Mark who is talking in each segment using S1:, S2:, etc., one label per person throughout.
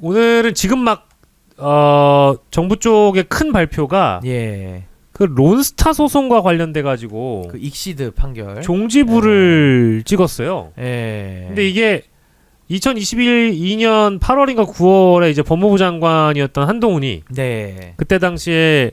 S1: 오늘은 지금 막 어, 정부 쪽의 큰 발표가
S2: 예.
S1: 그 론스타 소송과 관련돼 가지고
S2: 그 익시드 판결.
S1: 종지부를 찍었어요.
S2: 예.
S1: 근데 이게 2021 2년 8월인가 9월에 이제 법무부 장관이었던 한동훈이
S2: 네.
S1: 그때 당시에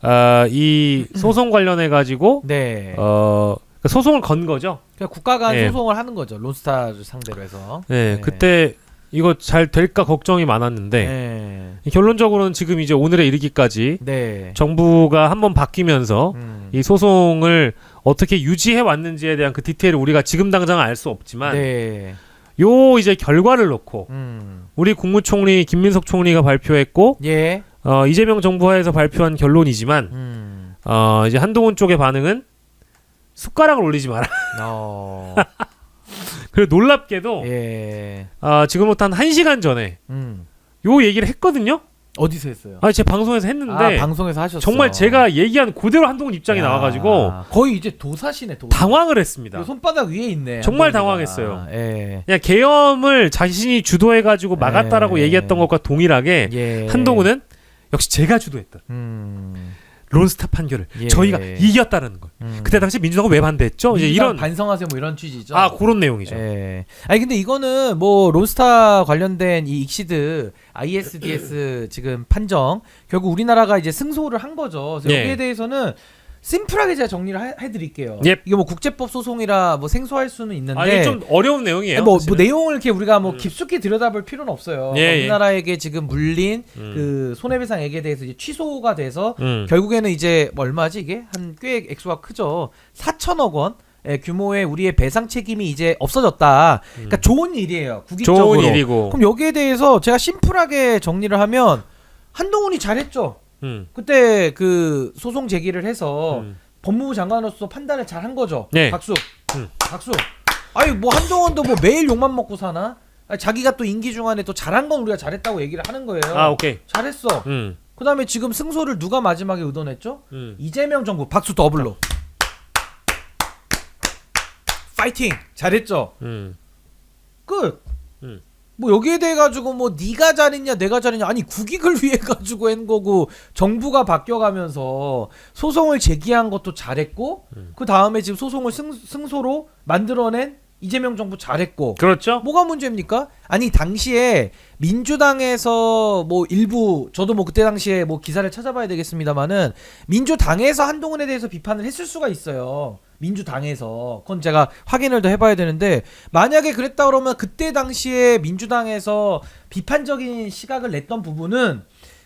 S1: 아, 이 소송 관련해 가지고
S2: 네.
S1: 어 소송을 건 거죠.
S2: 그러니까 국가 간
S1: 예.
S2: 소송을 하는 거죠. 론스타를 상대로 해서.
S1: 네,
S2: 네.
S1: 그때 이거 잘 될까 걱정이 많았는데
S2: 네.
S1: 결론적으로는 지금 이제 오늘에 이르기까지
S2: 네.
S1: 정부가 한번 바뀌면서
S2: 음.
S1: 이 소송을 어떻게 유지해 왔는지에 대한 그 디테일을 우리가 지금 당장 알수 없지만
S2: 네.
S1: 요 이제 결과를 놓고
S2: 음.
S1: 우리 국무총리 김민석 총리가 발표했고
S2: 예.
S1: 어, 이재명 정부하에서 발표한 결론이지만
S2: 음.
S1: 어, 이제 한동훈 쪽의 반응은 숟가락을 올리지 마라.
S2: 어.
S1: 그리고 놀랍게도
S2: 예.
S1: 어, 지금부터 한 1시간 전에
S2: 음.
S1: 요 얘기를 했거든요.
S2: 어디서 했어요?
S1: 아, 제 방송에서 했는데
S2: 아, 방송에서 하셨어.
S1: 정말 제가 얘기한 그대로 한동훈 입장이
S2: 야,
S1: 나와가지고
S2: 거의 이제 도사시네 도사.
S1: 당황을 했습니다.
S2: 이 손바닥 위에 있네.
S1: 정말. 당황했어요.
S2: 예.
S1: 그냥 계엄을 자신이 주도해가지고 막았다라고
S2: 예.
S1: 얘기했던 것과 동일하게
S2: 예.
S1: 한동훈은 역시 제가 주도했던
S2: 음.
S1: 론스타 판결을
S2: 예.
S1: 저희가 이겼다는 걸.
S2: 음.
S1: 그때 당시 민주당은 왜 반대했죠? 이제 이런
S2: 반성하세요 뭐 이런 취지죠.
S1: 아 그런 내용이죠.
S2: 예. 아니 근데 이거는 뭐 론스타 관련된 이 익시드 ISDS 지금 판정 결국 우리나라가 이제 승소를 한 거죠. 그래서
S1: 예.
S2: 여기에 대해서는 심플하게 제가 정리를 하- 해드릴게요.
S1: 예.
S2: 이게 뭐 국제법 소송이라 뭐 생소할 수는 있는데
S1: 아 이게 좀 어려운 내용이에요.
S2: 뭐, 뭐
S1: 사실은.
S2: 내용을 이렇게 우리가 뭐
S1: 음.
S2: 깊숙이 들여다볼 필요는 없어요.
S1: 예, 예.
S2: 우리나라에게 지금 물린
S1: 음.
S2: 그 손해배상액에 대해서 이제 취소가 돼서
S1: 음.
S2: 결국에는 이제 뭐 얼마지 이게 한 꽤 액수가 크죠. 4천억 원 의 규모의 우리의 배상 책임이 이제 없어졌다. 그러니까 좋은 일이에요. 국익적으로.
S1: 음. 좋은 일이고.
S2: 그럼 여기에 대해서 제가 심플하게 정리를 하면 한동훈이 잘했죠.
S1: 음.
S2: 그때 그 소송 제기를 해서
S1: 음.
S2: 법무부 장관으로서 판단을 잘 한 거죠.
S1: 네.
S2: 박수.
S1: 음.
S2: 박수. 아니 뭐 한동훈도 뭐 매일 욕만 먹고 사나? 아니, 자기가 또 임기 중간에 또 잘한 건 우리가 잘했다고 얘기를 하는 거예요.
S1: 아 오케이.
S2: 잘했어.
S1: 음.
S2: 그다음에 지금 승소를 누가 마지막에 의논했죠?
S1: 음.
S2: 이재명 정부 박수 더블로. 파이팅. 잘했죠.
S1: 음.
S2: 끝.
S1: 음.
S2: 뭐 여기에 대해 가지고 뭐 네가 잘했냐 내가 잘했냐 아니 국익을 위해 가지고 한 거고 정부가 바뀌어가면서 소송을 제기한 것도 잘했고
S1: 음.
S2: 그 다음에 지금 소송을 승, 승소로 만들어낸 이재명 정부 잘했고
S1: 그렇죠.
S2: 뭐가 문제입니까? 아니 당시에 민주당에서 뭐 일부 저도 뭐 그때 당시에 뭐 기사를 찾아봐야 되겠습니다만은 민주당에서 한동훈에 대해서 비판을 했을 수가 있어요. 민주당에서 그건 제가 확인을 더 해봐야 되는데 만약에 그랬다 그러면 그때 당시에 민주당에서 비판적인 시각을 냈던 부분은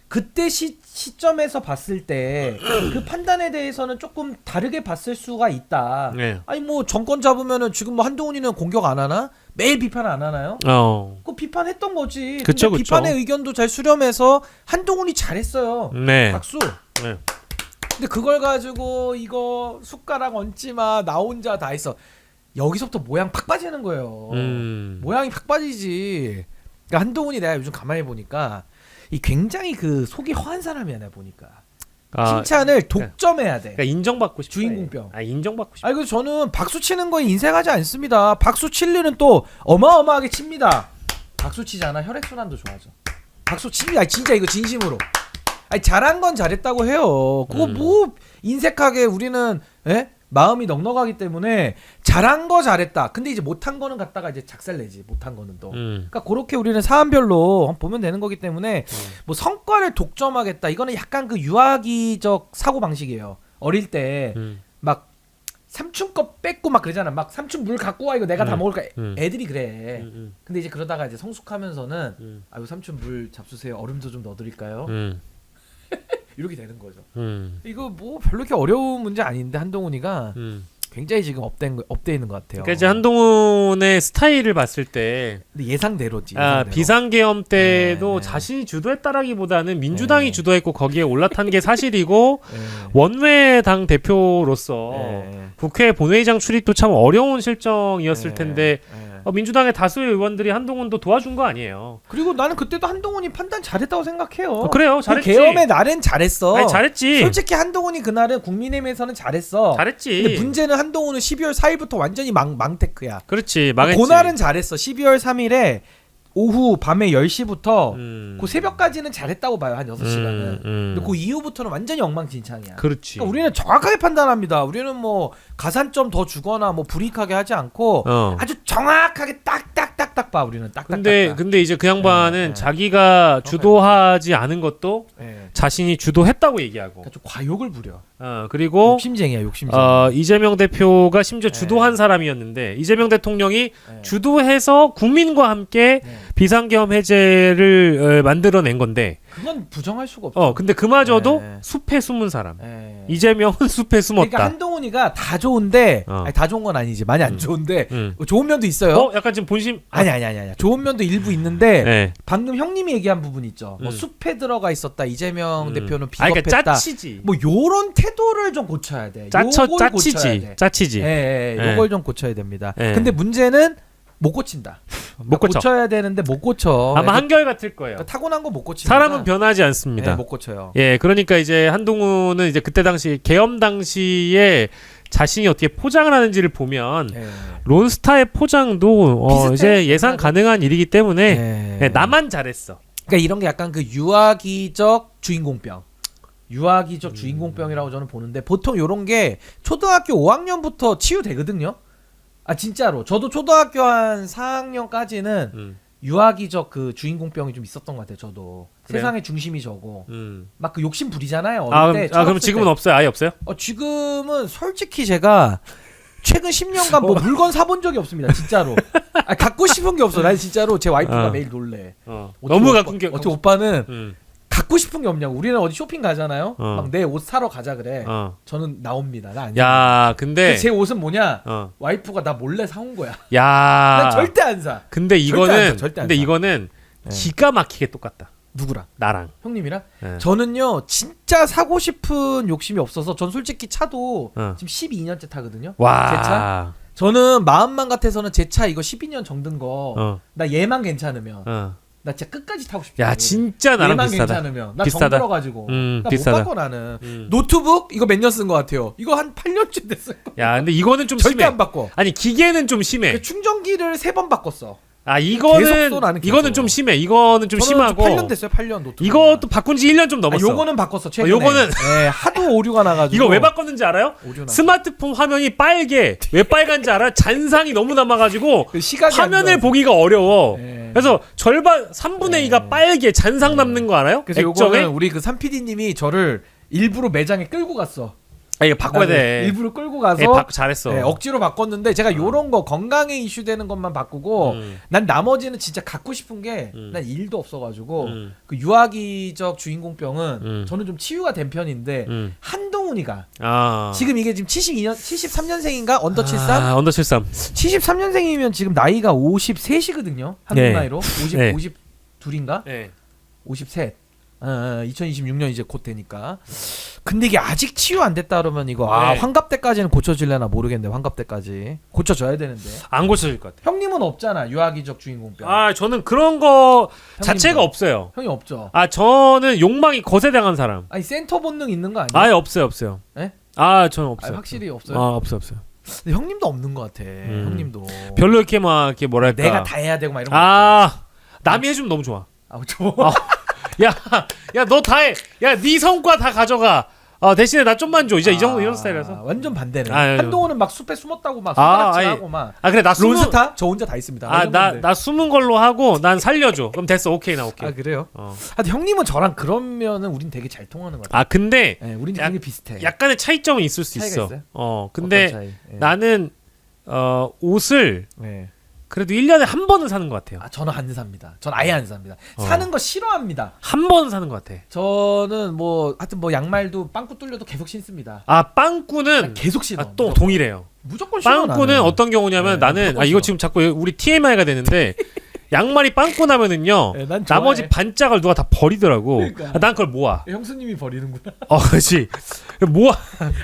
S2: 그때 시, 시점에서 봤을 때 그 판단에 대해서는 조금 다르게 봤을 수가 있다.
S1: 네.
S2: 아니 뭐 정권 잡으면은 지금 뭐 한동훈이는 공격 안 하나? 매일 비판 안 하나요?
S1: 어.
S2: 그 비판했던 거지.
S1: 그쵸,
S2: 근데
S1: 그쵸.
S2: 비판의 의견도 잘 수렴해서 한동훈이 잘했어요.
S1: 네.
S2: 박수.
S1: 네.
S2: 근데 그걸 가지고 이거 숟가락 얹지 마. 나 혼자 다 했어. 여기서부터 모양 팍 빠지는 거예요.
S1: 음.
S2: 모양이 팍 빠지지. 그러니까 한동훈이 내가 요즘 가만히 보니까 이 굉장히 그 속이 허한 사람이야 내가 보니까.
S1: 아,
S2: 칭찬을 독점해야 돼.
S1: 그러니까 인정받고 싶어.
S2: 주인공병.
S1: 아 인정받고 싶어.
S2: 아니 그래서 저는 박수 치는 거에 인색하지 않습니다. 박수 칠 일은 또 어마어마하게 칩니다. 박수 치잖아 혈액 순환도 좋아져. 박수 칩니다. 진짜 이거 진심으로. 아니 잘한 건 잘했다고 해요. 그거
S1: 음.
S2: 뭐 인색하게 우리는 예? 마음이 넉넉하기 때문에 잘한 거 잘했다. 근데 이제 못한 거는 갖다가 이제 작살 내지. 못한 거는 또.
S1: 음.
S2: 그러니까 그렇게 우리는 사안별로 보면 되는 거기 때문에 뭐 성과를 독점하겠다. 이거는 약간 그 유아기적 사고 방식이에요. 어릴 때
S1: 음.
S2: 막 삼촌 거 뺏고 막 그러잖아. 막 삼촌 물 갖고 와 이거 내가 다
S1: 음,
S2: 먹을까.
S1: 음.
S2: 애들이 그래.
S1: 음.
S2: 근데 이제 그러다가 이제 성숙하면서는
S1: 음.
S2: 아유 삼촌 물 잡수세요. 얼음도 좀 넣어드릴까요?
S1: 음.
S2: 이렇게 되는 거죠.
S1: 음.
S2: 이거 뭐 별로 이렇게 어려운 문제 아닌데 한동훈이가
S1: 음.
S2: 굉장히 지금 업된 거- 업돼 있는 것 같아요.
S1: 그러니까 이제 한동훈의 스타일을 봤을 때
S2: 근데 예상대로지.
S1: 아,
S2: 예상대로.
S1: 비상계엄 때도
S2: 네.
S1: 자신이 주도했다라기보다는 민주당이
S2: 네.
S1: 주도했고 거기에 올라탄 게 사실이고
S2: 예.
S1: 원외 당 대표로서
S2: 예.
S1: 국회 본회의장 출입도 참 어려운 실정이었을
S2: 예.
S1: 텐데
S2: 예.
S1: 어, 민주당의 다수의 의원들이 한동훈도 도와준 거 아니에요.
S2: 그리고 나는 그때도 한동훈이 판단 잘했다고 생각해요.
S1: 어, 그래요,
S2: 그
S1: 잘했지.
S2: 계엄의 날엔 잘했어.
S1: 아니, 잘했지.
S2: 솔직히 한동훈이 그날은 국민의힘에서는 잘했어.
S1: 잘했지.
S2: 근데 문제는 한동훈은 12월 4일부터 완전히 망 망테크야.
S1: 그렇지 망했지.
S2: 그날은 잘했어. 12월 3일에 오후 밤에 10시부터
S1: 음.
S2: 그 새벽까지는 잘했다고 봐요. 한 6시간은.
S1: 음, 음.
S2: 근데 그 이후부터는 완전히 엉망진창이야.
S1: 그렇지.
S2: 그러니까 우리는 정확하게 판단합니다. 우리는 뭐 가산점 더 주거나 뭐 불이익하게 하지 않고
S1: 어.
S2: 아주 정확하게 딱딱 딱딱 봐. 우리는 딱딱.
S1: 근데 근데 이제 그 양반은
S2: 네, 네.
S1: 자기가 주도하지 않은 것도
S2: 예.
S1: 자신이 주도했다고 얘기하고.
S2: 그러니까 좀 과욕을 부려.
S1: 어, 그리고
S2: 욕심쟁이야, 욕심쟁이.
S1: 어, 이재명 대표가 심지어
S2: 네.
S1: 주도한 사람이었는데 이재명 대통령이
S2: 예.
S1: 주도해서 국민과 함께
S2: 네.
S1: 비상계엄 해제를 어, 만들어낸 건데
S2: 그건 부정할 수가 없어.
S1: 어 근데 그마저도
S2: 네.
S1: 숲에 숨은 사람
S2: 예.
S1: 이재명은 숲에 숨었다
S2: 그러니까 한동훈이가 다 좋은데
S1: 어.
S2: 아니, 다 좋은 건 아니지. 많이 안
S1: 음.
S2: 좋은데
S1: 음.
S2: 좋은 면도 있어요.
S1: 어 약간 지금 본심
S2: 아니 아니 아니 아니. 좋은 면도 일부 있는데
S1: 네.
S2: 방금 형님이 얘기한 부분 있죠. 뭐
S1: 음.
S2: sup에 들어가 있었다. 이재명
S1: 음.
S2: 대표는
S1: 아
S2: 비겁했다.
S1: 그러니까 짜치지
S2: 뭐 요런 태도를 좀 고쳐야 돼.
S1: 짜쳐
S2: 요걸 고쳐야
S1: 짜치지
S2: 돼.
S1: 짜치지
S2: 예, 예,
S1: 예.
S2: 요걸 좀 고쳐야 됩니다.
S1: 예.
S2: 근데 문제는 못 고친다.
S1: 못 고쳐
S2: 고쳐야 되는데 못 고쳐.
S1: 아마
S2: 예,
S1: 한결 같을 거예요
S2: 그러니까 타고난 거 못 고치.
S1: 사람은 변하지 않습니다
S2: 못 고쳐요.
S1: 예 그러니까 이제 한동훈은 이제 그때 당시 계엄 당시에 자신이 어떻게 포장을 하는지를 보면
S2: 예.
S1: 론스타의 포장도 어. 이제 예상. 가능한 일이기 때문에
S2: 예.
S1: 예, 나만 잘했어.
S2: 그러니까 이런 게 약간 그 유아기적 주인공병.
S1: 음.
S2: 유아기적 주인공병이라고 저는 보는데 보통 요런 게 초등학교 5학년부터 치유되거든요. 아 진짜로. 저도 초등학교 한 4학년까지는
S1: 음,
S2: 유아기적 그 주인공병이 좀 있었던 것 같아요. 저도
S1: 그래요?
S2: 세상의 중심이 저고
S1: 음.
S2: 막 그 욕심 부리잖아요. 어릴
S1: 아,
S2: 때.
S1: 그럼, 아 그럼 지금은
S2: 때.
S1: 없어요? 아예 없어요?
S2: 어, 지금은 솔직히 제가 최근 10년간 뭐 물건 사본 적이 없습니다. 진짜로. 아, 갖고 싶은 게 없어. 난 진짜로 제 와이프가
S1: 어.
S2: 매일 놀래.
S1: 어. 너무 게
S2: 어떻게 오빠는
S1: 음,
S2: 갖고 싶은 게 없냐고. 우리는 어디 쇼핑 가잖아요.
S1: 어.
S2: 막 내 옷 사러 가자 그래.
S1: 어.
S2: 저는 나옵니다. 나안
S1: 야, 근데
S2: 제 옷은 뭐냐?
S1: 어.
S2: 와이프가 나 몰래 사온 거야.
S1: 야.
S2: 난 절대 안 사.
S1: 근데
S2: 절대 안
S1: 이거는
S2: 사, 절대 안
S1: 근데
S2: 사.
S1: 이거는
S2: 네.
S1: 기가 막히게 똑같다.
S2: 누구랑?
S1: 나랑.
S2: 형님이랑?
S1: 예.
S2: 저는요 진짜 사고 싶은 욕심이 없어서 전 솔직히 차도
S1: 어.
S2: 지금 12년째 타거든요.
S1: 와.
S2: 제 차? 저는 마음만 같아서는 제 차 이거 12년 정든 거 나
S1: 어.
S2: 얘만 괜찮으면
S1: 어.
S2: 나 진짜 끝까지 타고 싶다.
S1: 야, 진짜 나랑
S2: 얘만
S1: 비슷하다.
S2: 괜찮으면 나
S1: 비슷하다.
S2: 정들어 가지고
S1: 음,
S2: 나못
S1: 비슷하다.
S2: 바꿔 나는
S1: 음.
S2: 노트북 이거 몇 년 쓴 것 같아요. 이거 한 8년쯤 됐어요.
S1: 야, 근데 이거는 좀
S2: 절대
S1: 심해.
S2: 안 바꿔.
S1: 아니, 기계는 좀 심해.
S2: 그 충전기를 세 번 바꿨어.
S1: 아,
S2: 계속
S1: 이거는
S2: 써, 나는 계속.
S1: 이거는 좀 심해. 이거는 좀
S2: 저는
S1: 심하고
S2: 8년 됐어요. 8년 노트북.
S1: 이것도 바꾼 지 1년 좀
S2: 아,
S1: 넘었어.
S2: 요거는 바꿨어. 최근에.
S1: 어, 요거는-
S2: 예, 하도 오류가 나 가지고.
S1: 이거 왜 바꿨는지 알아요?
S2: 오류 나.
S1: 스마트폰 화면이 빨개. 왜 빨간지 알아? 잔상이 너무 남아 가지고
S2: 그 시각이 안
S1: 화면을
S2: 좋아서.
S1: 보기가 어려워.
S2: 예.
S1: 그래서 절반 3분의
S2: 네.
S1: 2가 빨개 잔상 남는 거 알아요?
S2: 그래서
S1: 액정에?
S2: 요거는 우리 그 3PD님이 저를 일부러 매장에 끌고 갔어.
S1: 아 이거 바꿔야 돼.
S2: 일부러 끌고 가서
S1: 예, 바, 잘했어.
S2: 예, 억지로 바꿨는데 제가 요런 거 건강에 이슈되는 것만 바꾸고
S1: 음,
S2: 난 나머지는 진짜 갖고 싶은 게 난
S1: 음.
S2: 일도 없어가지고
S1: 음,
S2: 그 유아기적 주인공병은
S1: 음.
S2: 저는 좀 치유가 된 편인데
S1: 음.
S2: 한동훈이가
S1: 아.
S2: 지금 이게 지금 72년 73년생인가 언더 73
S1: 아, 언더 73.
S2: 73년생이면 지금 나이가 53이거든요 한국
S1: 네.
S2: 나이로 50
S1: 네.
S2: 52인가
S1: 네.
S2: 53 어, 2026년 이제 곧 되니까. 근데 이게 아직 치유 안 됐다 그러면 이거 아
S1: 네.
S2: 환갑 때까지는 고쳐질려나 모르겠네. 환갑 때까지 고쳐줘야 되는데.
S1: 안 고쳐질 것 같아.
S2: 형님은 없잖아 유아기적 주인공병.
S1: 아, 저는 그런 거 자체가
S2: 형님도.
S1: 없어요.
S2: 형이 없죠.
S1: 아, 저는 욕망이 거세당한 사람.
S2: 아니 센터 본능 있는 거 아니야?
S1: 아예 없어요, 없어요.
S2: 예?
S1: 아, 저는 없어요.
S2: 확실히 없어요.
S1: 아, 없어요, 없어요.
S2: 근데 형님도 없는 것 같아.
S1: 음.
S2: 형님도.
S1: 별로 이렇게 막 이렇게 뭐랄까.
S2: 내가 다 해야 되고 막 이런 거.
S1: 아, 남이 해주면 너무 좋아.
S2: 아, 저.
S1: 아, 야, 야, 너 다 해. 야, 네 성과 다 가져가. 어, 대신에 나 좀만 줘. 이제 이 정도 이런 스타일이라서.
S2: 완전 반대네.
S1: 아, 예, 예.
S2: 한동훈은 막 숲에 숨었다고 막
S1: 아,
S2: 손가락질
S1: 아니,
S2: 하고 막.
S1: 아, 그래, 나 숨은.
S2: 론스타? 저 혼자 다 있습니다.
S1: 아,
S2: 이런
S1: 나,
S2: 건데.
S1: 나 숨은 걸로 하고, 난 살려줘. 그럼 됐어. 오케이, 나 오케이.
S2: 아 그래요?
S1: 어.
S2: 아, 형님은 저랑 그러면은 우린 되게 잘 통하는 것 같아요.
S1: 아, 근데,
S2: 네, 우린
S1: 약-
S2: 되게 비슷해.
S1: 약간의 차이점은 있을 수
S2: 차이가
S1: 있어.
S2: 있어요?
S1: 어,
S2: 어떤
S1: 근데
S2: 차이? 예.
S1: 나는, 어, 옷을
S2: 네.
S1: 그래도 1년에 한 번은 사는 것 같아요.
S2: 아 저는 안 삽니다. 전 아예 안 삽니다.
S1: 어.
S2: 사는 거 싫어합니다.
S1: 한 번은 사는 것 같아.
S2: 저는 뭐 하여튼 뭐 양말도 빵꾸 뚫려도 계속 신습니다.
S1: 아, 빵꾸는,
S2: 계속 신어.
S1: 아, 또
S2: 무조건,
S1: 동일해요.
S2: 무조건 신어.
S1: 빵꾸는
S2: 나는.
S1: 어떤 경우냐면
S2: 네,
S1: 나는,
S2: 무조건
S1: 아, 이거. 지금 자꾸 우리 TMI가 되는데, 양말이 빵꾸 나면은요,
S2: 네, 난 좋아해.
S1: 나머지 반짝을 누가 다 버리더라고.
S2: 그러니까.
S1: 아, 난 그걸 모아.
S2: 형수님이 버리는구나.
S1: 어, 그렇지. 모아.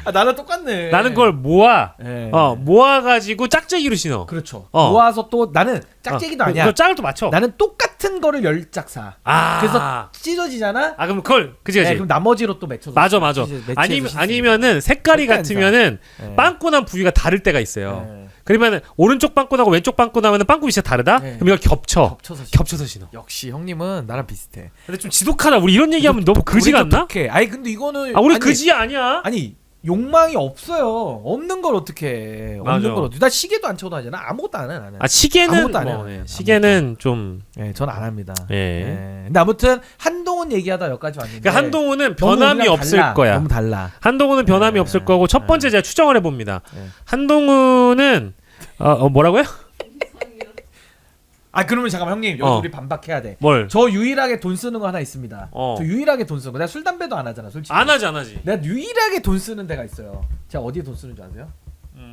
S2: 아 나랑 똑같네.
S1: 나는 그걸 모아.
S2: 네.
S1: 어, 모아가지고 짝짝이로 신어.
S2: 그렇죠.
S1: 어.
S2: 모아서 또 나는 짝짝이도
S1: 어,
S2: 아니야.
S1: 그 짝을 또 맞춰.
S2: 나는 똑같은 거를 열 짝 사.
S1: 아.
S2: 그래서 찢어지잖아.
S1: 아, 그럼 그걸, 그지, 그지.
S2: 네, 그럼 나머지로 또 맺혀서.
S1: 맞아, 맞아.
S2: 매치해서
S1: 아니면,
S2: 신습니다.
S1: 아니면은 색깔이. 같으면은
S2: 네.
S1: 빵꾸 난 부위가 다를 때가 있어요.
S2: 네.
S1: 그러면 오른쪽 빵꾸나고 왼쪽 빵꾸나면 빵꾸 위치가 다르다?
S2: 네.
S1: 그럼 이걸 겹쳐.
S2: 겹쳐서 신어.
S1: 겹쳐서 신어.
S2: 역시 형님은 나랑 비슷해.
S1: 근데 좀 지독하다. 우리 이런 얘기하면 너무 그지
S2: 우리도
S1: 같나?
S2: 독해. 아니 근데 이거는
S1: 아 우리
S2: 아니,
S1: 그지 아니야?
S2: 아니 욕망이 없어요. 없는 걸 어떻게 해?
S1: 맞아.
S2: 없는 걸 어떻게? 나 시계도 안 쳐도 하잖아. 아무것도 안 해. 나는.
S1: 아 시계는
S2: 아무것도 안
S1: 뭐,
S2: 해요.
S1: 예, 시계는 좀
S2: 예, 전 안 합니다.
S1: 예.
S2: 예. 근데 아무튼 한동훈 얘기하다 여기까지 왔는데.
S1: 그러니까 한동훈은
S2: 너무
S1: 변함이
S2: 우리랑
S1: 없을
S2: 달라.
S1: 거야.
S2: 너무 달라.
S1: 한동훈은 변함이
S2: 네.
S1: 없을 거고 첫 번째 제가 추정을 해봅니다.
S2: 네.
S1: 한동훈은 어, 어, 뭐라고요?
S2: 아 그러면 잠깐만 형님 여기
S1: 어.
S2: 우리 반박해야 돼.
S1: 뭘?
S2: 저 유일하게 돈 쓰는 거 하나 있습니다.
S1: 어.
S2: 저 유일하게 돈 쓰는 거. 내가 술 담배도 안 하잖아, 솔직히.
S1: 안 하지 안 하지.
S2: 내가 유일하게 돈 쓰는 데가 있어요. 제가 어디에 돈 쓰는 줄 아세요?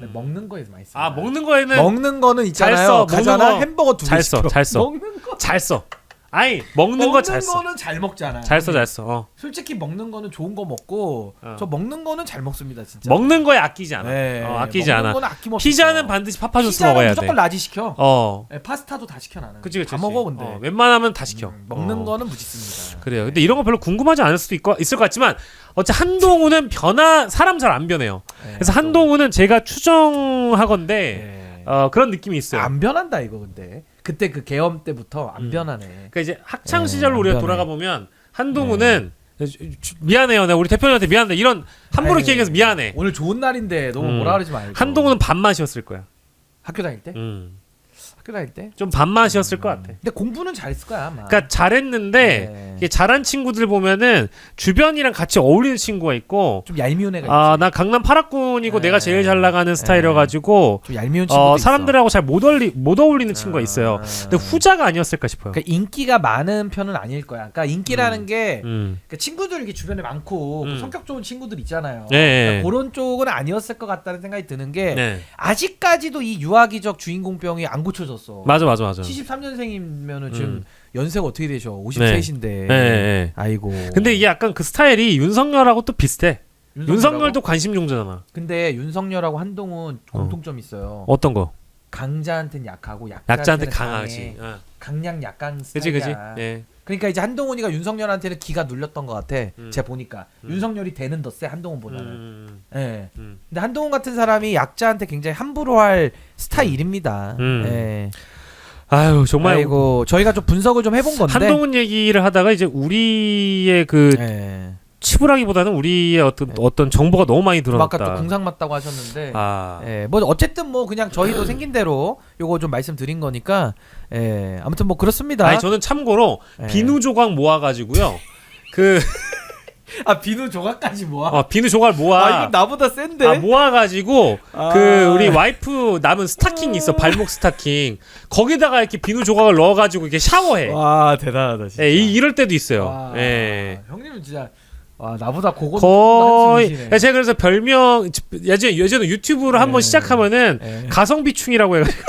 S2: 내가 먹는 거에 많이 써.
S1: 아 먹는 거에는
S2: 먹는 거는 있잖아요.
S1: 잘 써, 먹는
S2: 가잖아
S1: 거
S2: 햄버거 두
S1: 잘. 써, 잘 써.
S2: 먹는 거.
S1: 잘 써. 아니 먹는 거 잘 써.
S2: 거는 잘 먹잖아.
S1: 잘 써, 잘 써. 어.
S2: 솔직히 먹는 거는 좋은 거 먹고
S1: 어.
S2: 저 먹는 거는 잘 먹습니다, 진짜.
S1: 먹는 거에 아끼지 않아.
S2: 네,
S1: 어, 아끼지
S2: 먹는
S1: 않아.
S2: 거는 아낌없이
S1: 피자는
S2: 써.
S1: 반드시 파파조스
S2: 피자는
S1: 먹어야 돼.
S2: 무조건 라지 시켜.
S1: 어.
S2: 네, 파스타도 다 시켜 나는.
S1: 그치 그치.
S2: 다
S1: 그치.
S2: 먹어 근데.
S1: 어, 웬만하면 다 시켜.
S2: 음, 먹는
S1: 어.
S2: 거는 무지습니다.
S1: 그래요. 근데 이런 거 별로 궁금하지 않을 수도 있고 있을 것 같지만 어째 한동훈은 변화 사람 잘 안 변해요.
S2: 네,
S1: 그래서
S2: 또.
S1: 한동훈은 제가 추정하건데
S2: 네.
S1: 어, 그런 느낌이 있어요.
S2: 안 변한다 이거 근데. 그때 그 계엄 때부터 안
S1: 음.
S2: 변하네.
S1: 그러니까 이제 학창
S2: 네,
S1: 시절로 우리가
S2: 안 변해.
S1: 돌아가 보면 한동훈은 미안해요. 내가 우리 대표님한테 미안한데 이런 함부로 얘기해서 미안해.
S2: 오늘 좋은 날인데 너무
S1: 음.
S2: 뭐라 그러지 말고.
S1: 한동훈은 반맛이었을 거야.
S2: 학교 다닐 때?
S1: 음.
S2: 학교 다닐 때?
S1: 좀 반맛이었을 것 같아.
S2: 근데 공부는 잘했을 거야 아마.
S1: 그러니까 잘했는데
S2: 네.
S1: 이게 잘한 친구들 보면은 주변이랑 같이 어울리는 친구가 있고
S2: 좀 얄미운 애가
S1: 아
S2: 있지.
S1: 나 강남 파락군이고
S2: 네.
S1: 내가 제일 잘 나가는
S2: 네.
S1: 스타일이어가지고
S2: 좀 얄미운 친구도
S1: 어. 사람들하고 잘 못 어울리 못 어울리는 친구가 있어요.
S2: 아.
S1: 근데 후자가 아니었을까 싶어요.
S2: 그러니까 인기가 많은 편은 아닐 거야. 그러니까 인기라는 게
S1: 음.
S2: 그러니까 친구들 이렇게 주변에 많고 그
S1: 음.
S2: 성격 좋은 친구들 있잖아요.
S1: 네.
S2: 그러니까 그런 쪽은 아니었을 것 같다는 생각이 드는 게
S1: 네.
S2: 아직까지도 이 유아기적 주인공병이 안 고쳐 졌어.
S1: 맞아 맞아 맞아.
S2: 73년생이면은 지금
S1: 음.
S2: 연세가 어떻게 되셔? 53인데.
S1: 네, 네.
S2: 아이고.
S1: 근데 이게 약간 그 스타일이 윤석열하고 또 비슷해. 윤석열도 관심 종자잖아.
S2: 근데 윤석열하고 한동훈 공통점 이 있어요.
S1: 어떤 거?
S2: 강자한테는 약하고
S1: 약자한테
S2: 약자한테는
S1: 강하지.
S2: 강해.
S1: 어.
S2: 약강
S1: 그지
S2: 스타일이야.
S1: 그지. 예.
S2: 그러니까 이제 한동훈이가 윤석열한테는 기가 눌렸던 것 같아.
S1: 음.
S2: 제가 보니까
S1: 음.
S2: 윤석열이 되는 더 세 한동훈보다는.
S1: 음.
S2: 예.
S1: 음.
S2: 근데 한동훈 같은 사람이 약자한테 굉장히 함부로 할 스타일입니다.
S1: 음.
S2: 예.
S1: 아유 정말
S2: 아이고 저희가 좀 분석을 좀 해본 건데.
S1: 한동훈 얘기를 하다가 이제 우리의 그
S2: 예.
S1: 치부라기보다는 우리의 어떤
S2: 네.
S1: 어떤 정보가 너무 많이
S2: 좀 아까 또. 궁상 맞다고 하셨는데.
S1: 아.
S2: 예, 뭐 어쨌든 뭐 그냥 저희도 생긴 대로 요거 좀 말씀드린 거니까 예, 아무튼 뭐 그렇습니다.
S1: 아니 저는 참고로
S2: 예.
S1: 비누 조각 모아가지고요. 그
S2: 아 비누 조각까지 모아.
S1: 어, 비누 조각 모아.
S2: 아 이거 나보다 센데.
S1: 아 모아가지고
S2: 아.
S1: 그 우리 와이프 남은 스타킹 있어 발목 스타킹 거기다가 이렇게 비누 조각을 넣어가지고 이렇게 샤워해.
S2: 와 대단하다 진짜.
S1: 예, 이, 이럴 때도 있어요.
S2: 와,
S1: 예.
S2: 형님은 진짜 와 나보다 그거
S1: 거의. 예, 제가 그래서 별명 예전 예전에 유튜브를 한번
S2: 네.
S1: 시작하면은
S2: 예.
S1: 가성비충이라고 해가지고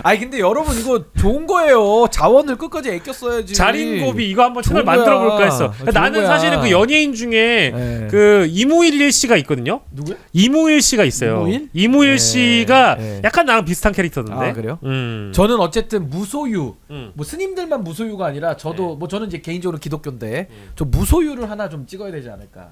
S2: 아니 근데 여러분 이거 좋은 거예요. 자원을 끝까지 아껴 써야지.
S1: 자린고비 이거 한번 채널
S2: 거야.
S1: 만들어 볼까 했어.
S2: 아, 좋은
S1: 나는
S2: 거야.
S1: 사실은 그 연예인 중에
S2: 예.
S1: 그 이무일 씨가 있거든요.
S2: 누구야?
S1: 이무일 씨가 있어요.
S2: 이무일?
S1: 이무일
S2: 예,
S1: 씨가
S2: 예.
S1: 약간 나랑 비슷한 캐릭터던데.
S2: 아, 그래요?
S1: 음.
S2: 저는 어쨌든 무소유
S1: 음.
S2: 뭐 스님들만 무소유가 아니라 저도
S1: 네.
S2: 뭐 저는 이제 개인적으로 기독교인데
S1: 음.
S2: 저 무소유를 하나 좀 찍어야 되지 않을까.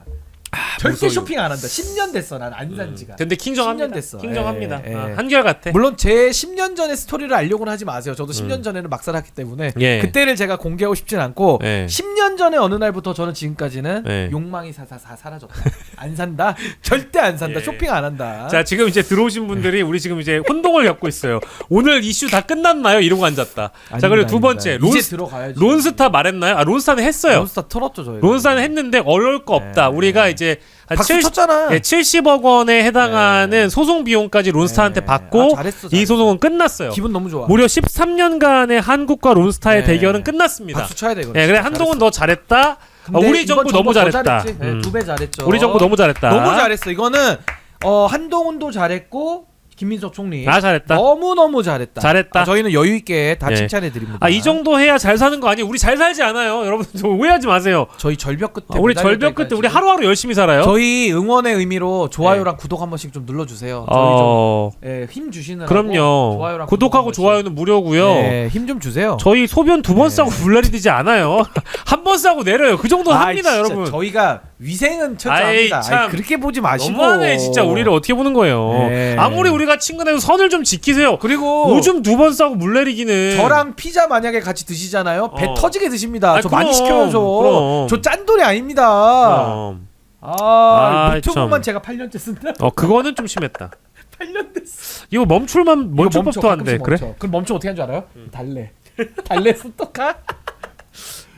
S2: 절대
S1: 무소유.
S2: 쇼핑 안 한다. 10년 됐어. 난 안 산 지가.
S1: 근데 킹정합니다.
S2: 10년 됐어.
S1: 킹정합니다.
S2: 예, 예.
S1: 아, 한결 같아.
S2: 물론 제 10년 전의 스토리를 알려고는 하지 마세요. 저도 10년
S1: 음.
S2: 전에는 막 살았기 때문에
S1: 예.
S2: 그때를 제가 공개하고 싶진 않고
S1: 예.
S2: 10년 전에 어느 날부터 저는 지금까지는
S1: 예.
S2: 욕망이 사사사 사라졌다. 안 산다. 절대 안 산다.
S1: 예.
S2: 쇼핑 안 한다.
S1: 자 지금 이제 들어오신 분들이 우리 지금 이제 혼동을 겪고 있어요. 오늘 이슈 다 끝났나요? 이러고 앉았다. 자 그리고 두 번째
S2: 이제
S1: 론스,
S2: 들어가야지.
S1: 론스타 말했나요? 아 론스타는 했어요.
S2: 론스타 틀었죠 저희.
S1: 론스타는 했는데 어려울 거 없다.
S2: 네.
S1: 우리가 이제 한
S2: 박수
S1: 70,
S2: 쳤잖아.
S1: 예, 70억 원에 해당하는
S2: 네.
S1: 소송 비용까지 론스타한테
S2: 네.
S1: 받고
S2: 아, 잘했어,
S1: 이
S2: 잘했어.
S1: 소송은 끝났어요.
S2: 기분 너무 좋아.
S1: 무려 13년간의 한국과 론스타의
S2: 네.
S1: 대결은 끝났습니다.
S2: 박수 쳐야 돼 이거.
S1: 예, 그래 한동훈 너 잘했다. 어, 우리 정부 너무 잘했다. 음.
S2: 두배 잘했죠.
S1: 우리 정부 너무 잘했다.
S2: 너무 잘했어. 이거는 어 한동훈도 잘했고 김민석 총리
S1: 아 잘했다.
S2: 너무 너무 잘했다.
S1: 잘했다.
S2: 아, 저희는 여유 있게 다
S1: 예.
S2: 칭찬해 드립니다.
S1: 아 이 정도 해야 잘 사는 거 아니에요? 우리 잘 살지 않아요, 여러분. 좀 오해하지 마세요.
S2: 저희 절벽 끝에
S1: 아, 우리 절벽 끝에. 우리 하루하루 열심히 살아요.
S2: 저희 응원의 의미로 좋아요랑 구독 한 번씩 좀 눌러 주세요.
S1: 어,
S2: 저희 좀 예, 힘 주시느라고
S1: 그럼요.
S2: 좋아요랑
S1: 구독하고 좋아요는 무료고요.
S2: 번씩. 힘좀 주세요.
S1: 저희 소변 두 번
S2: 네.
S1: 싸고 물날이 되지 않아요. 한 번 싸고 내려요. 그 정도
S2: 아,
S1: 합니다,
S2: 진짜
S1: 여러분.
S2: 저희가 위생은 철저합니다.
S1: 참.
S2: 아이, 그렇게 보지 마시고.
S1: 너무하네 진짜 우리를 어떻게 보는 거예요.
S2: 네.
S1: 아무리 우리가 친근해도 선을 좀 지키세요.
S2: 그리고
S1: 오줌 두 번 싸고 물 내리기는
S2: 저랑 피자 만약에 같이 드시잖아요. 배
S1: 어.
S2: 터지게 드십니다.
S1: 아이,
S2: 저 많이
S1: 그럼,
S2: 시켜요,
S1: 그럼.
S2: 저. 저 짠돌이 아닙니다.
S1: 그럼.
S2: 아,
S1: 아이,
S2: 노트북만
S1: 참.
S2: 제가 8년째 쓴다.
S1: 어 그거는 좀 심했다.
S2: 8년 됐어.
S1: 이거 멈출만 멈출 법도 안 돼. 그래?
S2: 그럼 멈춰 어떻게 하는 줄 알아요? 달래. 달래 습득하?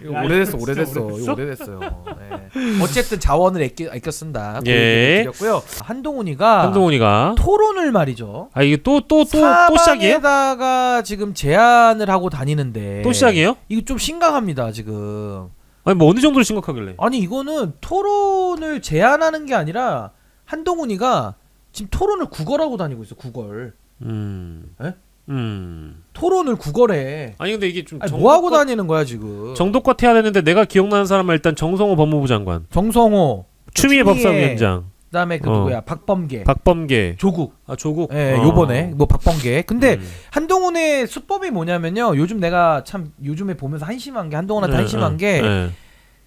S2: 이거
S1: 야,
S2: 오래됐어,
S1: 이거
S2: 오래됐어,
S1: 진짜
S2: 이거 오래됐어요. 네. 어쨌든 자원을 아껴, 아껴 쓴다.
S1: 예.
S2: 드렸고요. 한동훈이가
S1: 한동훈이가
S2: 토론을 말이죠.
S1: 아 이게 또 또 또 또 시작이에요?
S2: 사방에다가 지금 제안을 하고 다니는데
S1: 또 시작이에요?
S2: 이거 좀 심각합니다 지금.
S1: 아니 뭐 어느 정도로 심각하길래?
S2: 아니 이거는 토론을 제안하는 게 아니라 한동훈이가 지금 토론을 구걸하고 다니고 있어 구걸.
S1: 음.
S2: 에?
S1: 음.
S2: 토론을 구걸해.
S1: 아니 근데 이게 좀
S2: 아니, 뭐 하고 다니는 거야 지금?
S1: 정도껏 해야 되는데 내가 기억나는 사람은 일단 정성호 법무부 장관,
S2: 정성호,
S1: 추미애
S2: 추미애,
S1: 법사위원장,
S2: 그다음에 그
S1: 어.
S2: 누구야 박범계,
S1: 박범계,
S2: 조국.
S1: 아 조국.
S2: 예,
S1: 어.
S2: 요번에 뭐 박범계. 근데
S1: 음.
S2: 한동훈의 수법이 뭐냐면요. 요즘 내가 참 요즘에 보면서 한심한 게 한동훈한테
S1: 네,
S2: 한심한 게
S1: 네.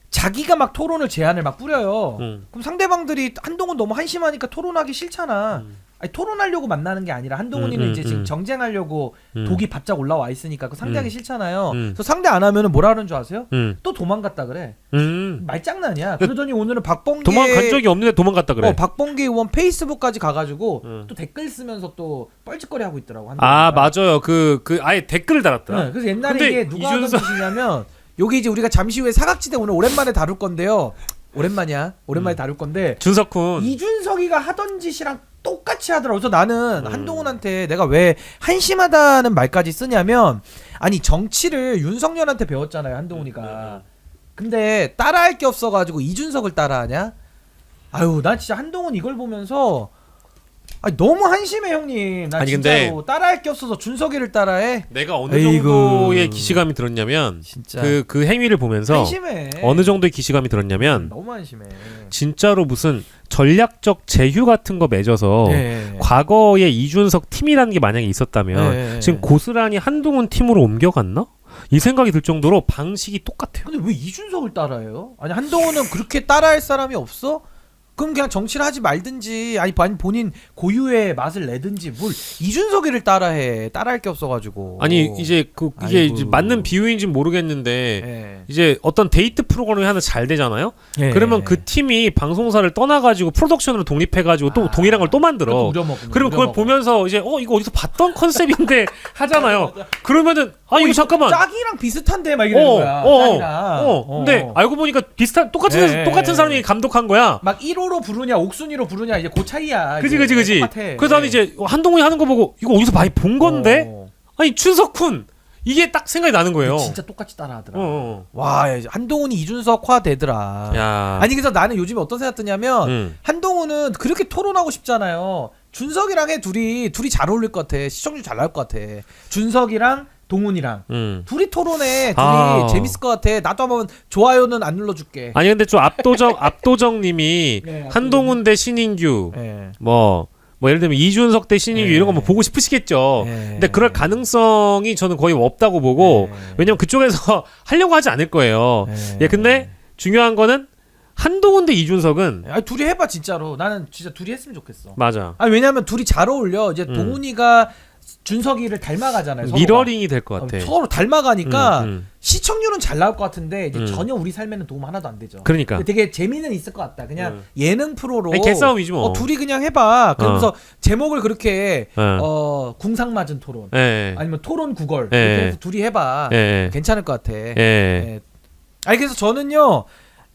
S2: 자기가 막 토론을 제안을 막 뿌려요.
S1: 음.
S2: 그럼 상대방들이 한동훈 너무 한심하니까 토론하기 싫잖아.
S1: 음.
S2: 아니, 토론하려고 만나는 게 아니라 한동훈이는
S1: 음, 음,
S2: 이제 지금
S1: 음.
S2: 정쟁하려고
S1: 음.
S2: 독이 바짝 올라와 있으니까 그 상대하기
S1: 음.
S2: 싫잖아요.
S1: 음.
S2: 그래서 상대 안 하면은 뭐라 그러는 줄 아세요?
S1: 음.
S2: 또 도망갔다 그래.
S1: 음.
S2: 말장난이야. 그러더니 오늘은 박범계
S1: 도망간 적이 없는데 도망갔다 그래.
S2: 어, 박범계 의원 페이스북까지 가가지고
S1: 음.
S2: 또 댓글 쓰면서 또 뻘짓거리 하고 있더라고.
S1: 아
S2: 한동훈이가.
S1: 맞아요. 그 그 아예 댓글을 달았더라.
S2: 네, 그래서 옛날에
S1: 근데
S2: 이게 누가 하던
S1: 이준석-
S2: 짓이냐면 여기 이제 우리가 잠시 후에 사각지대 오늘 오랜만에 다룰 건데요. 오랜만이야.
S1: 음.
S2: 오랜만에 다룰 건데
S1: 준석훈.
S2: 이준석이가 하던 짓이랑 똑같이 하더라고. 그래서 나는
S1: 음.
S2: 한동훈한테 내가 왜 한심하다는 말까지 쓰냐면 아니 정치를 윤석열한테 배웠잖아요. 한동훈이가.
S1: 음,
S2: 근데 따라할 게 없어가지고 이준석을 따라하냐? 아유, 난 진짜 한동훈 이걸 보면서 아니, 너무 한심해 형님. 나
S1: 아니, 근데-
S2: 진짜로 따라할 게 없어서 준석이를 따라해.
S1: 내가 어느
S2: 에이구.
S1: 정도의 기시감이 들었냐면
S2: 진짜
S1: 그 그 행위를 보면서
S2: 한심해.
S1: 어느 정도의 기시감이 들었냐면
S2: 너무 한심해.
S1: 진짜로 무슨 전략적 제휴 같은 거 맺어서
S2: 네.
S1: 과거에 이준석 팀이라는 게 만약에 있었다면
S2: 네.
S1: 지금 고스란히 한동훈 팀으로 옮겨갔나? 이 생각이 들 정도로 방식이 똑같아요.
S2: 근데 왜 이준석을 따라해요? 아니 한동훈은 그렇게 따라할 사람이 없어? 그럼 그냥 정치를 하지 말든지 아니 아니 본인 고유의 맛을 내든지 뭘 이준석이를 따라해 따라할 게 없어가지고
S1: 아니 이제 그 이게
S2: 아이고.
S1: 이제 맞는 비유인지 는 모르겠는데
S2: 예.
S1: 이제 어떤 데이트 프로그램이 하나 잘 되잖아요.
S2: 예.
S1: 그러면 그 팀이 방송사를 떠나가지고 프로덕션으로 독립해가지고 또
S2: 아.
S1: 동일한 걸 또 만들어. 그리고 그걸
S2: 우려먹어.
S1: 보면서 이제 어 이거 어디서 봤던 컨셉인데 하잖아요. 그러면은 아 이거 잠깐만.
S2: 짝이랑 비슷한데 막 이러는
S1: 어,
S2: 거야
S1: 어, 어,
S2: 짝이랑
S1: 어. 근데 알고 보니까 비슷한 똑같은
S2: 예,
S1: 똑같은
S2: 예,
S1: 사람이
S2: 예.
S1: 감독한 거야.
S2: 막 1호 로 부르냐 옥순이로 부르냐 이제 그 차이야
S1: 그지. 그지 그지. 그래서 나는 이제 한동훈이 하는 거 보고 이거 어디서 많이 본 건데
S2: 어.
S1: 아니 춘석훈 이게 딱 생각이 나는 거예요.
S2: 진짜 똑같이 따라하더라
S1: 어,
S2: 와 한동훈이 이준석화 되더라
S1: 어. 야.
S2: 아니 그래서 나는 요즘에 어떤 생각 드냐면
S1: 음.
S2: 한동훈은 그렇게 토론하고 싶잖아요. 준석이랑 해 둘이 둘이 잘 어울릴 것 같아. 시청률 잘 나올 것 같아. 준석이랑 동훈이랑
S1: 음.
S2: 둘이 토론해. 둘이
S1: 아.
S2: 재밌을 것 같아. 나도 한번 좋아요는 안 눌러줄게.
S1: 아니 근데 좀 압도적 압도적님이
S2: 네, 압도적.
S1: 한동훈 대 신인규
S2: 예.
S1: 뭐. 뭐 예를 들면 이준석 대 신인규
S2: 네.
S1: 이런 거 뭐 보고 싶으시겠죠.
S2: 예.
S1: 근데 그럴 가능성이 저는 거의 없다고 보고
S2: 예.
S1: 왜냐면 그쪽에서 하려고 하지 않을 거예요.
S2: 예.
S1: 예, 근데 중요한 거는 한동훈 대 이준석은
S2: 아니 둘이 해봐 진짜로. 나는 진짜 둘이 했으면 좋겠어.
S1: 맞아.
S2: 아니 왜냐면 둘이 잘 어울려. 이제
S1: 음.
S2: 동훈이가 준석이를 닮아가잖아요. 서로가.
S1: 미러링이 될것
S2: 어,
S1: 같아.
S2: 서로 닮아가니까
S1: 음, 음.
S2: 시청률은 잘 나올 것 같은데 이제
S1: 음.
S2: 전혀 우리 삶에는 도움 하나도 안 되죠.
S1: 그러니까.
S2: 근데 되게 재미는 있을 것 같다. 그냥
S1: 음.
S2: 예능 프로로
S1: 아니, 개싸움이지 뭐.
S2: 어, 둘이 그냥 해봐. 그러면서 제목을 그렇게
S1: 예.
S2: 어 궁상 맞은 토론
S1: 예.
S2: 아니면 토론 구걸
S1: 예.
S2: 이렇게 해서 둘이 해봐.
S1: 예.
S2: 괜찮을 것 같아.
S1: 예.
S2: 예. 아니 그래서 저는요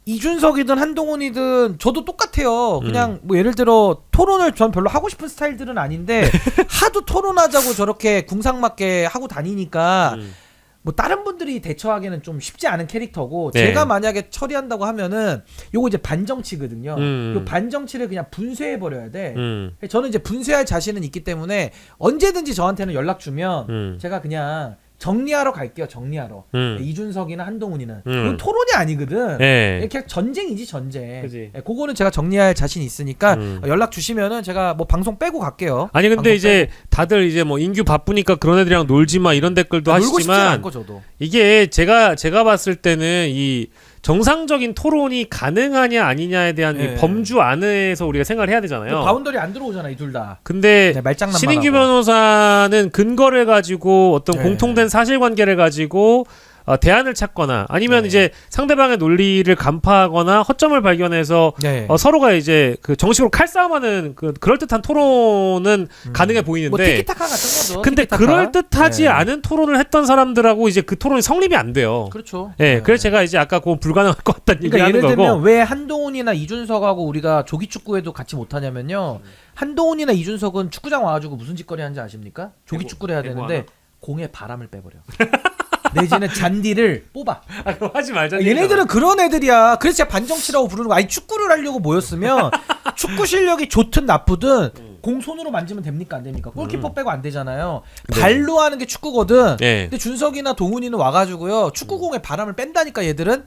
S2: 이준석이든 한동훈이든 저도 똑같아요. 그냥
S1: 음.
S2: 뭐 예를 들어 토론을 전 별로 하고 싶은 스타일들은 아닌데 하도 토론하자고 저렇게 궁상맞게 하고 다니니까
S1: 음.
S2: 뭐 다른 분들이 대처하기는 좀 쉽지 않은 캐릭터고
S1: 네.
S2: 제가 만약에 처리한다고 하면은 요거 이제 반정치거든요.
S1: 음.
S2: 요 반정치를 그냥 분쇄해 버려야 돼.
S1: 음.
S2: 저는 이제 분쇄할 자신은 있기 때문에 언제든지 저한테는 연락 주면
S1: 음.
S2: 제가 그냥 정리하러 갈게요. 정리하러.
S1: 음.
S2: 이준석이나 한동훈이는
S1: 음.
S2: 이건 토론이 아니거든.
S1: 예.
S2: 이렇게 전쟁이지 전쟁.
S1: 그지.
S2: 예, 그거는 제가 정리할 자신 있으니까
S1: 음.
S2: 연락 주시면은 제가 뭐 방송 빼고 갈게요.
S1: 아니 근데 이제 다들 이제 뭐 인규 바쁘니까 그런 애들이랑 놀지 마 이런 댓글도
S2: 아, 놀고 싶지
S1: 하시지만
S2: 않고 저도.
S1: 이게 제가 제가 봤을 때는 이 정상적인 토론이 가능하냐 아니냐에 대한 이
S2: 예.
S1: 범주 안에서 우리가 생각을 해야 되잖아요.
S2: 바운더리 안 들어오잖아 이 둘 다.
S1: 근데
S2: 네, 말장난만
S1: 신인규
S2: 하고.
S1: 변호사는 근거를 가지고 어떤
S2: 네.
S1: 공통된 사실관계를 가지고 어, 대안을 찾거나 아니면
S2: 네.
S1: 이제 상대방의 논리를 간파하거나 허점을 발견해서
S2: 네.
S1: 어, 서로가 이제 그 정식으로 칼싸움하는 그 그럴 듯한 토론은 가능해
S2: 뭐
S1: 보이는데
S2: 티키타카 같은 거죠.
S1: 근데
S2: 티키타카.
S1: 그럴 듯하지
S2: 네.
S1: 않은 토론을 했던 사람들하고 이제 그 토론이 성립이 안 돼요.
S2: 그렇죠.
S1: 예,
S2: 네.
S1: 그래서 제가 이제 아까 그건 불가능할 것 같다는
S2: 그러니까
S1: 얘기를
S2: 예를 들면
S1: 거고.
S2: 왜 한동훈이나 이준석하고 우리가 조기 축구에도 같이 못하냐면요. 한동훈이나 이준석은 축구장 와가지고 무슨 짓거리 하는지 아십니까? 조기 축구를 해야 되는데? 공에 바람을 빼버려. 내지는 잔디를 뽑아.
S1: 아, 그거 하지 말자.
S2: 얘네들은 그런 애들이야. 그래서 제가 반정치라고 부르는 거. 아니 축구를 하려고 모였으면 축구 실력이 좋든 나쁘든 공 손으로 만지면 됩니까 안 됩니까? 골키퍼 빼고 안 되잖아요.
S1: 네.
S2: 발로 하는 게 축구거든.
S1: 예.
S2: 근데 준석이나 동훈이는 와가지고요 축구공에 바람을 뺀다니까 얘들은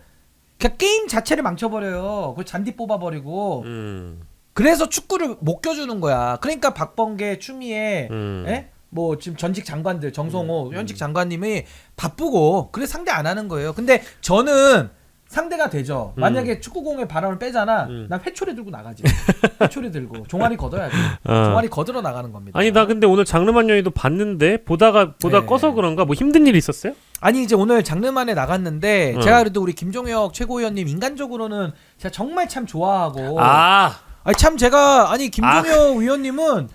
S2: 그냥 게임 자체를 망쳐버려요. 그 잔디 뽑아버리고
S1: 음.
S2: 그래서 축구를 못 껴주는 거야. 그러니까 박범계, 추미애,
S1: 음.
S2: 예? 뭐 지금 전직 장관들 정성호 현직 장관님이 바쁘고 그래 상대 안 하는 거예요. 근데 저는 상대가 되죠.
S1: 음.
S2: 만약에 축구공에 바람을 빼잖아.
S1: 음.
S2: 난 회초리 들고 나가지. 회초리 들고 종아리 걷어야지.
S1: 어.
S2: 종아리 걷으러 나가는 겁니다.
S1: 아니 나 근데 오늘 장르만 여의도 봤는데 보다가 보다
S2: 네.
S1: 꺼서 그런가 뭐 힘든 일 있었어요?
S2: 아니 이제 오늘 장르만에 나갔는데
S1: 어.
S2: 제가 그래도 우리 김종혁 최고위원님 인간적으로는 제가 정말 참 좋아하고
S1: 아
S2: 아니 참 제가 아니 김종혁 위원님은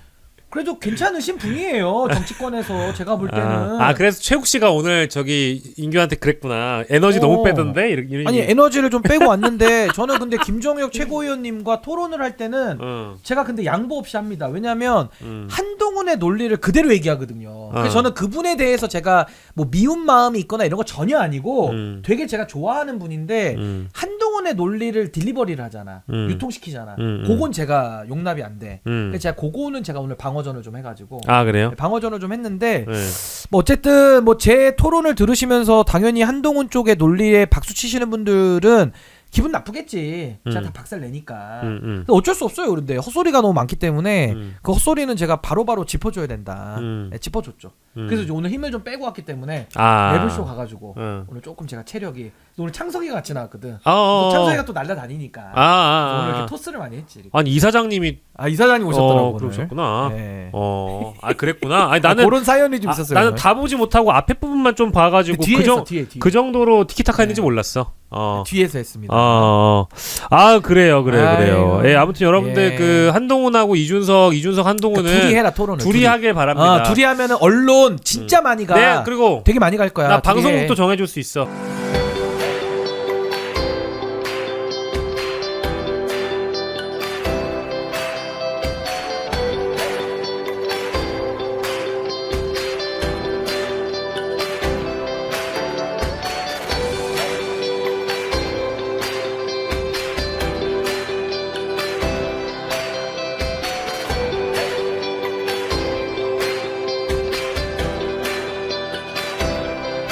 S2: 그래도 괜찮으신 분이에요 정치권에서 제가 볼 때는
S1: 아, 아, 그래서 최국 씨가 오늘 저기 인규한테 그랬구나 에너지 너무
S2: 어.
S1: 빼던데 이런 이런
S2: 아니
S1: 얘기.
S2: 에너지를 좀 빼고 왔는데 저는 근데 김종혁 최고위원님과 토론을 할 때는
S1: 어,
S2: 제가 근데 양보 없이 합니다 왜냐하면
S1: 음.
S2: 한동훈의 논리를 그대로 얘기하거든요. 그래서
S1: 어.
S2: 저는 그분에 대해서 제가 뭐 미운 마음이 있거나 이런 거 전혀 아니고
S1: 음.
S2: 되게 제가 좋아하는 분인데
S1: 음.
S2: 한동훈의 논리를 딜리버리를 하잖아.
S1: 음.
S2: 유통시키잖아.
S1: 음, 음.
S2: 그건 제가 용납이 안 돼.
S1: 음.
S2: 그래서 제가 그거는 제가 오늘 방어전을 좀 해가지고
S1: 아 그래요?
S2: 방어전을 좀 했는데
S1: 네.
S2: 뭐 어쨌든 뭐 제 토론을 들으시면서 당연히 한동훈 쪽의 논리에 박수 치시는 분들은 기분 나쁘겠지. 제가
S1: 음.
S2: 다 박살 내니까.
S1: 음, 음.
S2: 근데 어쩔 수 없어요. 그런데 헛소리가 너무 많기 때문에
S1: 음.
S2: 그 헛소리는 제가 바로바로 짚어줘야 된다.
S1: 음.
S2: 네, 짚어줬죠.
S1: 음.
S2: 그래서 이제 오늘 힘을 좀 빼고 왔기 때문에
S1: 아
S2: 레벨쇼 가가지고
S1: 어.
S2: 오늘 조금 제가 체력이 오늘 창석이가 같이 나왔거든.
S1: 아, 어, 어.
S2: 창석이가 또 날라다니니까
S1: 아, 아,
S2: 그래서 오늘
S1: 아,
S2: 이렇게 토스를 많이 했지. 이렇게.
S1: 아니 이사장님이
S2: 아 이사장님 오셨더라고
S1: 어,
S2: 오늘.
S1: 그러셨구나.
S2: 네.
S1: 어, 아 그랬구나. 아니
S2: 아,
S1: 나는
S2: 그런 사연이 좀
S1: 아,
S2: 있었어요.
S1: 나는
S2: 오늘.
S1: 다 보지 못하고 앞에 부분만 좀 봐가지고
S2: 뒤에
S1: 그,
S2: 있어
S1: 정,
S2: 뒤에 뒤에.
S1: 그 정도로 티키타카 했는지
S2: 네.
S1: 몰랐어. 어.
S2: 뒤에서 했습니다.
S1: 어, 아 그래요, 그래요, 그래요.
S2: 아이고.
S1: 예, 아무튼 여러분들
S2: 예.
S1: 그 한동훈하고 이준석, 이준석 한동훈은
S2: 그러니까 둘이 해라 토론을.
S1: 둘이 하길 바랍니다.
S2: 아, 둘이 하면은 언론 진짜 많이 가.
S1: 네, 그리고
S2: 되게 많이 갈 거야.
S1: 나
S2: 둘이 해.
S1: 방송국도 정해줄 수 있어.